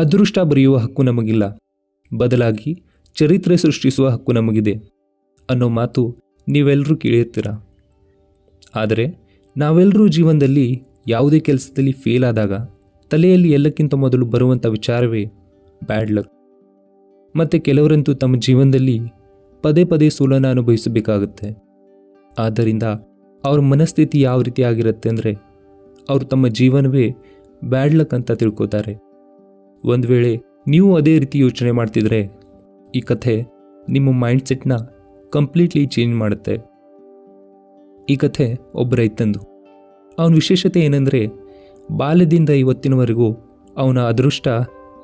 ಅದೃಷ್ಟ ಬರೆಯುವ ಹಕ್ಕು ನಮಗಿಲ್ಲ. ಬದಲಾಗಿ ಚರಿತ್ರೆ ಸೃಷ್ಟಿಸುವ ಹಕ್ಕು ನಮಗಿದೆ. ಅನ್ನೋ ಮಾತು ನೀವೆಲ್ಲರೂ ಕೇಳಿರ್ತೀರ? ಆದರೆ ನಾವೆಲ್ಲರೂ ಜೀವನದಲ್ಲಿ ಯಾವುದೇ ಕೆಲಸದಲ್ಲಿ ಫೇಲ್ ಆದಾಗ ತಲೆಯಲ್ಲಿ ಎಲ್ಲಕ್ಕಿಂತ ಮೊದಲು ಬರುವಂಥ ವಿಚಾರವೇ ಬ್ಯಾಡ್ ಲಕ್ ಮತ್ತು ಕೆಲವರಂತೂ ತಮ್ಮ ಜೀವನದಲ್ಲಿ ಪದೇ ಪದೇ ಸೋಲನ್ನು ಅನುಭವಿಸಬೇಕಾಗುತ್ತೆ. ಆದ್ದರಿಂದ ಅವ್ರ ಮನಸ್ಥಿತಿ ಯಾವ ರೀತಿ ಆಗಿರುತ್ತೆ ಅಂದರೆ ಅವರು ತಮ್ಮ ಜೀವನವೇ ಬ್ಯಾಡ್ ಲಕ್ ಅಂತ ತಿಳ್ಕೊತಾರೆ. ಒಂದು ವೇಳೆ ನೀವು ಅದೇ ರೀತಿ ಯೋಚನೆ ಮಾಡ್ತಿದ್ರೆ ಈ ಕಥೆ ನಿಮ್ಮ ಮೈಂಡ್ಸೆಟ್ನ ಕಂಪ್ಲೀಟ್ಲಿ ಚೇಂಜ್ ಮಾಡುತ್ತೆ. ಈ ಕಥೆ ಒಬ್ಬ ರೈತಂದು ಅವನ ವಿಶೇಷತೆ ಏನೆಂದರೆ ಬಾಲ್ಯದಿಂದ ಇವತ್ತಿನವರೆಗೂ ಅವನ ಅದೃಷ್ಟ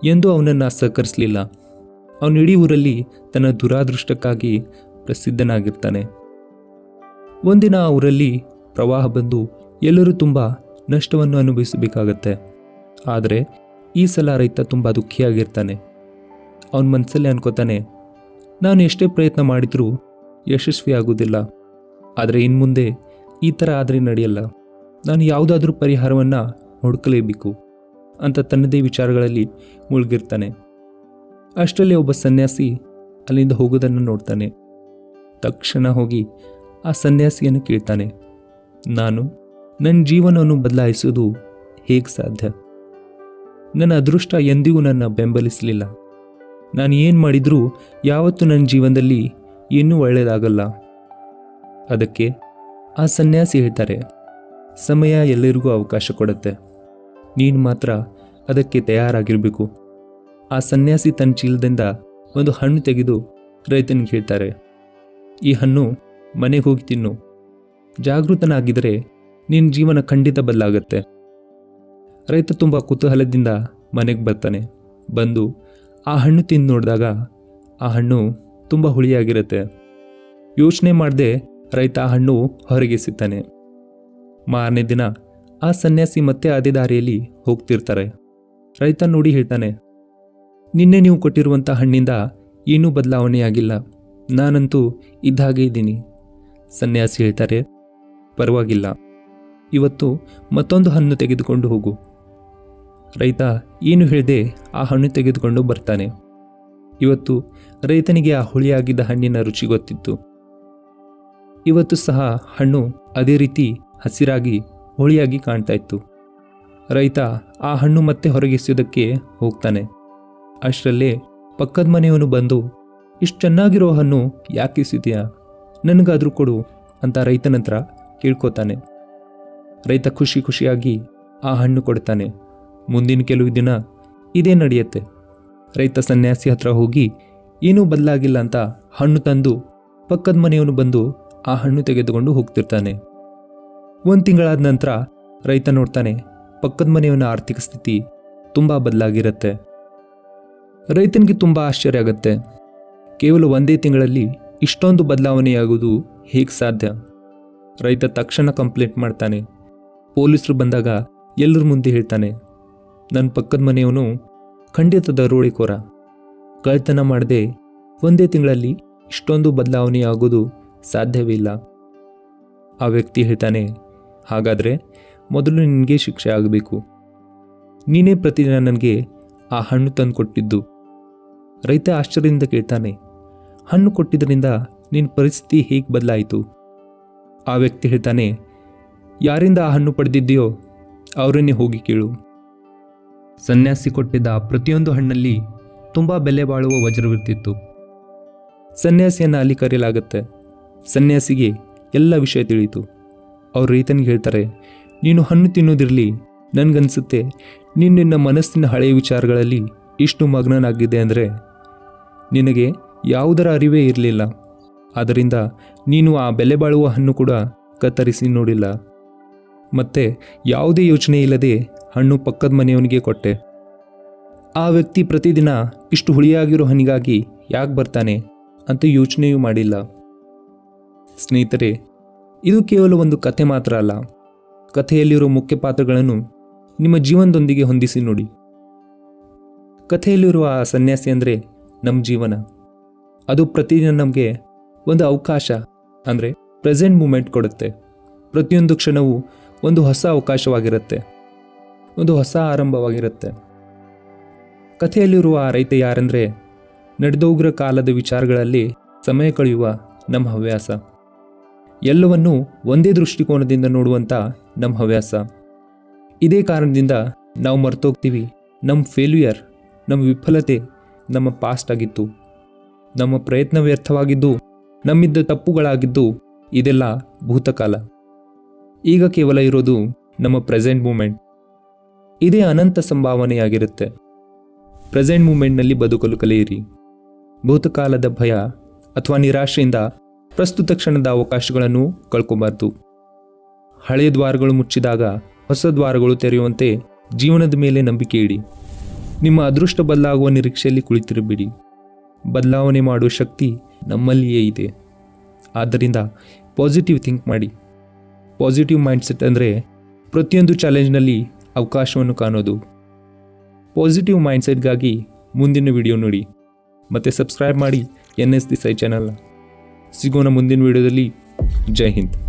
ಎಂದೂ ಅವನನ್ನು ಸಹಕರಿಸಲಿಲ್ಲ. ಅವನು ಇಡೀ ಊರಲ್ಲಿ ತನ್ನ ದುರಾದೃಷ್ಟಕ್ಕಾಗಿ ಪ್ರಸಿದ್ಧನಾಗಿರ್ತಾನೆ. ಒಂದಿನ ಆ ಊರಲ್ಲಿ ಪ್ರವಾಹ ಬಂದು ಎಲ್ಲರೂ ತುಂಬ ನಷ್ಟವನ್ನು ಅನುಭವಿಸಬೇಕಾಗತ್ತೆ. ಆದರೆ ಈ ಸಲ ರೈತ ತುಂಬ ದುಃಖಿಯಾಗಿರ್ತಾನೆ. ಅವನ ಮನಸ್ಸಲ್ಲಿ ಅನ್ಕೋತಾನೆ, ನಾನು ಎಷ್ಟೇ ಪ್ರಯತ್ನ ಮಾಡಿದರೂ ಯಶಸ್ವಿ ಆಗೋದಿಲ್ಲ. ಆದರೆ ಇನ್ನು ಮುಂದೆ ಈ ಥರ ಆದರೆ ನಡೆಯಲ್ಲ. ನಾನು ಯಾವುದಾದ್ರೂ ಪರಿಹಾರವನ್ನು ಹುಡುಕಲೇಬೇಕು, ಅಂತ ತನ್ನದೇ ವಿಚಾರಗಳಲ್ಲಿ ಮುಳುಗಿರ್ತಾನೆ. ಅಷ್ಟರಲ್ಲಿ ಒಬ್ಬ ಸನ್ಯಾಸಿ ಅಲ್ಲಿಂದ ಹೋಗೋದನ್ನು ನೋಡ್ತಾನೆ. ತಕ್ಷಣ ಹೋಗಿ ಆ ಸನ್ಯಾಸಿಯನ್ನು ಕೇಳ್ತಾನೆ, ನಾನು ನನ್ನ ಜೀವನವನ್ನು ಬದಲಾಯಿಸೋದು ಹೇಗೆ ಸಾಧ್ಯ? ನನ್ನ ಅದೃಷ್ಟ ಎಂದಿಗೂ ನನ್ನ ಬೆಂಬಲಿಸಲಿಲ್ಲ. ನಾನು ಏನು ಮಾಡಿದರೂ ಯಾವತ್ತೂ ನನ್ನ ಜೀವನದಲ್ಲಿ ಏನೂ ಒಳ್ಳೆಯದಾಗಲ್ಲ. ಅದಕ್ಕೆ ಆ ಸನ್ಯಾಸಿ ಹೇಳ್ತಾರೆ, ಸಮಯ ಎಲ್ಲರಿಗೂ ಅವಕಾಶ ಕೊಡುತ್ತೆ. ನೀನು ಮಾತ್ರ ಅದಕ್ಕೆ ತಯಾರಾಗಿರಬೇಕು. ಆ ಸನ್ಯಾಸಿ ತನ್ನ ಚೀಲದಿಂದ ಒಂದು ಹಣ್ಣು ತೆಗೆದು ರೈತನಿಗೆ ಹೇಳ್ತಾರೆ, ಈ ಹಣ್ಣು ಮನೆಗೆ ಹೋಗಿ ತಿನ್ನು. ಜಾಗೃತನಾಗಿದ್ದರೆ ನಿನ್ನ ಜೀವನ ಖಂಡಿತ ಬದಲಾಗತ್ತೆ. ರೈತ ತುಂಬ ಕುತೂಹಲದಿಂದ ಮನೆಗೆ ಬರ್ತಾನೆ. ಬಂದು ಆ ಹಣ್ಣು ತಿಂದು ನೋಡಿದಾಗ ಆ ಹಣ್ಣು ತುಂಬ ಹುಳಿಯಾಗಿರುತ್ತೆ. ಯೋಚನೆ ಮಾಡದೆ ರೈತ ಆ ಹಣ್ಣು ಹೊರಗೆಸಿತಾನೆ ಮಾರನೇ ದಿನ ಆ ಸನ್ಯಾಸಿ ಮತ್ತೆ ಅದೇ ದಾರಿಯಲ್ಲಿ ಹೋಗ್ತಿರ್ತಾರೆ. ರೈತ ನೋಡಿ ಹೇಳ್ತಾನೆ, ನಿನ್ನೆ ನೀವು ಕೊಟ್ಟಿರುವಂಥ ಹಣ್ಣಿಂದ ಏನೂ ಬದಲಾವಣೆಯಾಗಿಲ್ಲ ನಾನಂತೂ ಇದ್ದಾಗೆ ಇದ್ದೀನಿ. ಸನ್ಯಾಸಿ ಹೇಳ್ತಾರೆ, ಪರವಾಗಿಲ್ಲ. ಇವತ್ತು ಮತ್ತೊಂದು ಹಣ್ಣು ತೆಗೆದುಕೊಂಡು ಹೋಗು. ರೈತ ಏನು ಹೇಳದೆ ಆ ಹಣ್ಣು ತೆಗೆದುಕೊಂಡು ಬರ್ತಾನೆ. ಇವತ್ತು ರೈತನಿಗೆ ಆ ಹುಳಿಯಾಗಿದ್ದ ಹಣ್ಣಿನ ರುಚಿ ಗೊತ್ತಿತ್ತು. ಇವತ್ತು ಸಹ ಹಣ್ಣು ಅದೇ ರೀತಿ ಹಸಿರಾಗಿ, ಹುಳಿಯಾಗಿ ಕಾಣ್ತಾ ಇತ್ತು. ರೈತ ಆ ಹಣ್ಣು ಮತ್ತೆ ಹೊರಗೆಸುವುದಕ್ಕೆ ಹೋಗ್ತಾನೆ. ಅಷ್ಟರಲ್ಲೇ ಪಕ್ಕದ ಮನೆಯವನು ಬಂದು, ಇಷ್ಟು ಚೆನ್ನಾಗಿರೋ ಹಣ್ಣು ಯಾಕೆ ಎಸಿದ್ಯಾ ನನಗಾದರೂ ಕೊಡು ಅಂತ ರೈತನ ಹತ್ರ ಕೇಳ್ಕೊತಾನೆ. ರೈತ ಖುಷಿ ಖುಷಿಯಾಗಿ ಆ ಹಣ್ಣು ಕೊಡ್ತಾನೆ. ಮುಂದಿನ ಕೆಲವು ದಿನ ಇದೇ ನಡೆಯುತ್ತೆ. ರೈತ ಸನ್ಯಾಸಿ ಹತ್ರ ಹೋಗಿ, ಏನೂ ಬದಲಾಗಿಲ್ಲ ಅಂತ ಹಣ್ಣು ತಂದು ಪಕ್ಕದ ಮನೆಯವನು ಬಂದು ಆ ಹಣ್ಣು ತೆಗೆದುಕೊಂಡು ಹೋಗ್ತಿರ್ತಾನೆ. ಒಂದು ತಿಂಗಳಾದ ನಂತರ ರೈತ ನೋಡ್ತಾನೆ, ಪಕ್ಕದ ಮನೆಯವನ ಆರ್ಥಿಕ ಸ್ಥಿತಿ ತುಂಬ ಬದಲಾಗಿರುತ್ತೆ. ರೈತನಿಗೆ ತುಂಬ ಆಶ್ಚರ್ಯ ಆಗುತ್ತೆ. ಕೇವಲ ಒಂದೇ ತಿಂಗಳಲ್ಲಿ ಇಷ್ಟೊಂದು ಬದಲಾವಣೆಯಾಗುವುದು ಹೇಗೆ ಸಾಧ್ಯ? ರೈತ ತಕ್ಷಣ ಕಂಪ್ಲೇಂಟ್ ಮಾಡ್ತಾನೆ. ಪೊಲೀಸರು ಬಂದಾಗ ಎಲ್ಲರ ಮುಂದೆ ಹೇಳ್ತಾನೆ ನನ್ನ ಪಕ್ಕದ ಮನೆಯವನು ಖಂಡಿತ ದರೋಳಿಕೋರ ಕಳ್ತನ ಮಾಡದೆ ಒಂದೇ ತಿಂಗಳಲ್ಲಿ ಇಷ್ಟೊಂದು ಬದಲಾವಣೆಯಾಗೋದು ಸಾಧ್ಯವಿಲ್ಲ ಆ ವ್ಯಕ್ತಿ ಹೇಳ್ತಾನೆ, ಹಾಗಾದರೆ ಮೊದಲು ನಿನಗೆ ಶಿಕ್ಷೆ ಆಗಬೇಕು. ನೀನೇ ಪ್ರತಿದಿನ ನನಗೆ ಆ ಹಣ್ಣು ತಂದು ಕೊಟ್ಟಿದ್ದು ರೈತ ಆಶ್ಚರ್ಯದಿಂದ ಕೇಳ್ತಾನೆ, ಹಣ್ಣು ಕೊಟ್ಟಿದ್ದರಿಂದ ನಿನ್ನ ಪರಿಸ್ಥಿತಿ ಹೇಗೆ ಬದಲಾಯಿತು? ಆ ವ್ಯಕ್ತಿ ಹೇಳ್ತಾನೆ, ಯಾರಿಂದ ಆ ಹಣ್ಣು ಪಡೆದಿದ್ದೀಯೋ ಅವರನ್ನೇ ಹೋಗಿ ಕೇಳು. ಸನ್ಯಾಸಿ ಕೊಟ್ಟಿದ್ದ ಪ್ರತಿಯೊಂದು ಹಣ್ಣಲ್ಲಿ ತುಂಬ ಬೆಲೆ ಬಾಳುವ ವಜ್ರವಿರ್ತಿತ್ತು. ಸನ್ಯಾಸಿಯನ್ನು ಅಲ್ಲಿ ಕರೆಯಲಾಗುತ್ತೆ. ಸನ್ಯಾಸಿಗೆ ಎಲ್ಲ ವಿಷಯ ತಿಳಿಯಿತು. ಅವರು ರೈತನಿಗೆ ಹೇಳ್ತಾರೆ, ನೀನು ಹಣ್ಣು ತಿನ್ನೋದಿರಲಿ ನನಗನ್ಸುತ್ತೆ, ನೀನು ನಿನ್ನ ಮನಸ್ಸಿನ ಹಳೆಯ ವಿಚಾರಗಳಲ್ಲಿ ಇಷ್ಟು ಮಗ್ನನಾಗಿದೆ ಅಂದರೆ ನಿನಗೆ ಯಾವುದರ ಅರಿವೇ ಇರಲಿಲ್ಲ. ಆದ್ದರಿಂದ ನೀನು ಆ ಬೆಲೆ ಬಾಳುವ ಹಣ್ಣು ಕೂಡ ಕತ್ತರಿಸಿ ನೋಡಿಲ್ಲ. ಮತ್ತೆ ಯಾವುದೇ ಯೋಚನೆ ಇಲ್ಲದೆ ಹಣ್ಣು ಪಕ್ಕದ ಮನೆಯವನಿಗೆ ಕೊಟ್ಟೆ. ಆ ವ್ಯಕ್ತಿ ಪ್ರತಿದಿನ ಇಷ್ಟು ಹುಳಿಯಾಗಿರೋ ಹನಿಗಾಗಿ ಯಾಕೆ ಬರ್ತಾನೆ ಅಂತ ಯೋಚನೆಯೂ ಮಾಡಿಲ್ಲ. ಸ್ನೇಹಿತರೆ, ಇದು ಕೇವಲ ಒಂದು ಕಥೆ ಮಾತ್ರ ಅಲ್ಲ. ಕಥೆಯಲ್ಲಿರೋ ಮುಖ್ಯ ಪಾತ್ರಗಳನ್ನು ನಿಮ್ಮ ಜೀವನದೊಂದಿಗೆ ಹೊಂದಿಸಿ ನೋಡಿ. ಕಥೆಯಲ್ಲಿರುವ ಆ ಸನ್ಯಾಸಿ ಅಂದರೆ ನಮ್ಮ ಜೀವನ. ಅದು ಪ್ರತಿದಿನ ನಮಗೆ ಒಂದು ಅವಕಾಶ ಅಂದರೆ ಪ್ರೆಸೆಂಟ್ ಮೂಮೆಂಟ್ ಕೊಡುತ್ತೆ. ಪ್ರತಿಯೊಂದು ಕ್ಷಣವೂ ಒಂದು ಹೊಸ ಅವಕಾಶವಾಗಿರುತ್ತೆ. ಒಂದು ಹೊಸ ಆರಂಭವಾಗಿರುತ್ತೆ. ಕಥೆಯಲ್ಲಿರುವ ಆ ರೈತ ಯಾರೆಂದರೆ ನಡೆದೋಗ್ರ ಕಾಲದ ವಿಚಾರಗಳಲ್ಲಿ ಸಮಯ ಕಳೆಯುವ ನಮ್ಮ ಹವ್ಯಾಸ. ಎಲ್ಲವನ್ನೂ ಒಂದೇ ದೃಷ್ಟಿಕೋನದಿಂದ ನೋಡುವಂಥ ನಮ್ಮ ಹವ್ಯಾಸ. ಇದೇ ಕಾರಣದಿಂದ ನಾವು ಮರ್ತೋಗ್ತೀವಿ. ನಮ್ಮ ಫೇಲ್ಯೂಯರ್ ನಮ್ಮ ವಿಫಲತೆ ನಮ್ಮ ಪಾಸ್ಟ್ ಆಗಿತ್ತು. ನಮ್ಮ ಪ್ರಯತ್ನ ವ್ಯರ್ಥವಾಗಿದ್ದು, ನಮ್ಮಿದ್ದ ತಪ್ಪುಗಳಾಗಿದ್ದು ಇದೆಲ್ಲ ಭೂತಕಾಲ. ಈಗ ಕೇವಲ ಇರೋದು ನಮ್ಮ ಪ್ರೆಸೆಂಟ್ ಮೂಮೆಂಟ್ ಇದೇ ಅನಂತ ಸಂಭಾವನೆಯಾಗಿರುತ್ತೆ. ಪ್ರೆಸೆಂಟ್ ಮೂಮೆಂಟ್ನಲ್ಲಿ ಬದುಕಲು ಕಲಿಯಿರಿ. ಭೂತಕಾಲದ ಭಯ ಅಥವಾ ನಿರಾಶೆಯಿಂದ ಪ್ರಸ್ತುತ ಕ್ಷಣದ ಅವಕಾಶಗಳನ್ನು ಕಳ್ಕೊಬಾರ್ದು. ಹಳೆಯ ದ್ವಾರಗಳು ಮುಚ್ಚಿದಾಗ ಹೊಸ ದ್ವಾರಗಳು ತೆರೆಯುವಂತೆ ಜೀವನದ ಮೇಲೆ ನಂಬಿಕೆ ಇಡಿ. ನಿಮ್ಮ ಅದೃಷ್ಟ ಬದಲಾಗುವ ನಿರೀಕ್ಷೆಯಲ್ಲಿ ಕುಳಿತಿರಬೇಡಿ. ಬದಲಾವಣೆ ಮಾಡುವ ಶಕ್ತಿ ನಮ್ಮಲ್ಲಿಯೇ ಇದೆ. ಆದ್ದರಿಂದ ಪಾಸಿಟಿವ್ ಥಿಂಕ್ ಮಾಡಿ. ಪಾಸಿಟಿವ್ ಮೈಂಡ್ಸೆಟ್ ಅಂದರೆ ಪ್ರತಿಯೊಂದು ಚಾಲೆಂಜ್ನಲ್ಲಿ ಅವಕಾಶವನ್ನು ಕಾಣೋದು. ಪಾಸಿಟಿವ್ ಮೈಂಡ್ಸೆಟ್ಗಾಗಿ ಮುಂದಿನ ವಿಡಿಯೋ ನೋಡಿ. ಮತ್ತು ಸಬ್ಸ್ಕ್ರೈಬ್ ಮಾಡಿ ಎನ್ ಎಸ್ ದಿ ಸೈ ಚಾನಲ್ನ ಸಿಗೋಣ ಮುಂದಿನ ವಿಡಿಯೋದಲ್ಲಿ ಜೈ ಹಿಂದ್.